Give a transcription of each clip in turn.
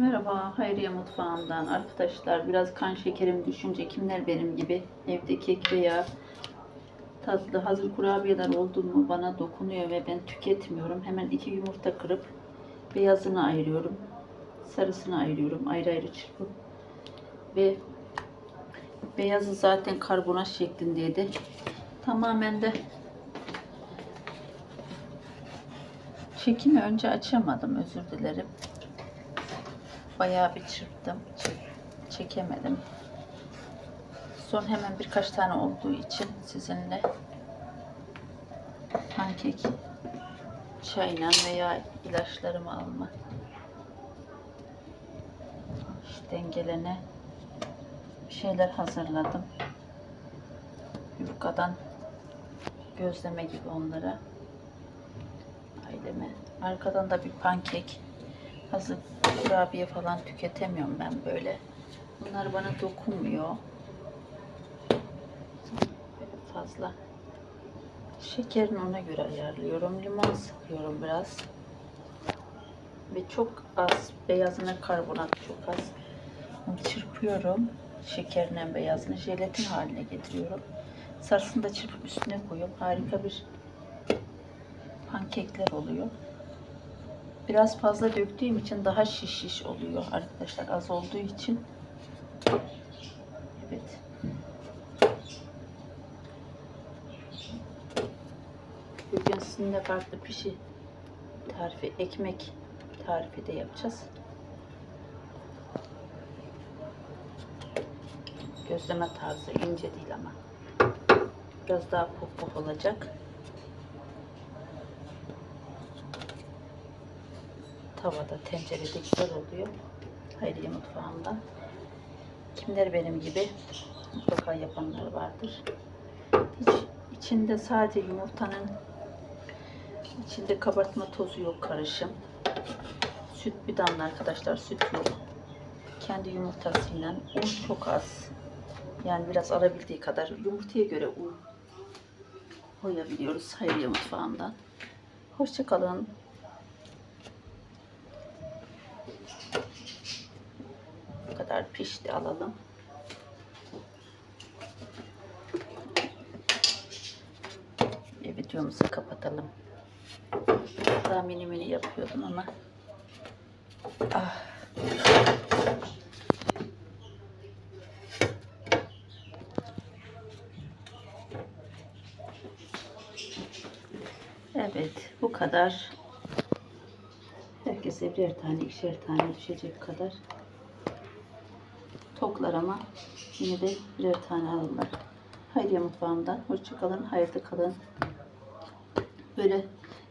Merhaba, Hayriye Mutfağı'ndan. Arkadaşlar biraz kan şekerim düşünce kimler benim gibi evde kek veya tatlı hazır kurabiyeler oldu mu bana dokunuyor ve ben tüketmiyorum. Hemen iki yumurta kırıp beyazını ayırıyorum. Sarısını ayırıyorum ayrı ayrı çırpıp. Ve beyazı zaten karbonat şeklindeydi. Tamamen de çekimi önce açamadım özür dilerim. Bayağı bir çırptım. Çek- çekemedim. Son hemen birkaç tane olduğu için sizinle pankek çayla veya ilaçlarımı alma işte dengelene bir şeyler hazırladım. Yufkadan gözleme gibi onlara aileme. Arkadan da bir pankek hazır kurabiye falan tüketemiyorum ben böyle. Bunlar bana dokunmuyor. Böyle fazla. Şekerini ona göre ayarlıyorum. Limon sıkıyorum biraz. Ve çok az beyazına karbonat çok az. Çırpıyorum. Şekerinin beyazını jelatin haline getiriyorum. Sarısını da çırpıp üstüne koyuyorum. Harika bir pankekler oluyor. Biraz fazla döktüğüm için daha şiş şiş oluyor arkadaşlar. Az olduğu için. Evet. Bugün sizinle farklı pişi tarifi, ekmek tarifi de yapacağız. Gözleme tarzı ince değil ama. Biraz daha pop pop olacak. Tavada, tencerede güzel oluyor. Hayriye mutfağımda. Kimler benim gibi mutlaka yapanlar vardır. Hiç içinde sadece yumurtanın içinde kabartma tozu yok karışım. Süt bir damla arkadaşlar süt yok. Kendi yumurtasıyla un çok az. Yani biraz alabildiği kadar yumurtaya göre un koyabiliyoruz Hayriye mutfağından. Hoşçakalın. Bu kadar pişti alalım. Ve videomuzu kapatalım. Daha mini mini yapıyordum ama. Ah. Evet, bu kadar. Herkese birer tane, ikişer tane düşecek kadar toklar ama yine de birer tane alırlar. Hayriye mutfağımdan. Hoşçakalın. Hayırlı kalın. Böyle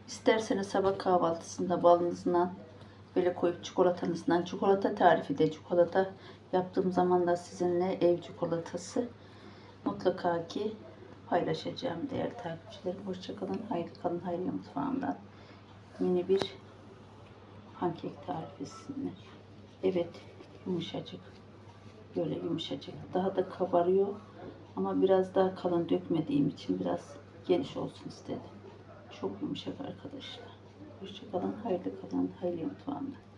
isterseniz sabah kahvaltısında balınızdan böyle koyup çikolatanızdan çikolata tarifi de çikolata yaptığım zaman da sizinle ev çikolatası mutlaka ki paylaşacağım değerli takipçilerim. Hoşçakalın. Hayırlı kalın. Hayriye mutfağımdan. Yeni bir pankek tarifi sizinle. Evet yumuşacık böyle yumuşacık. Daha da kabarıyor. Ama biraz daha kalın dökmediğim için biraz geniş olsun istedim. Çok yumuşak arkadaşlar. Hoşçakalın. Hayırlı kalın. Hayırlı mutfağımda.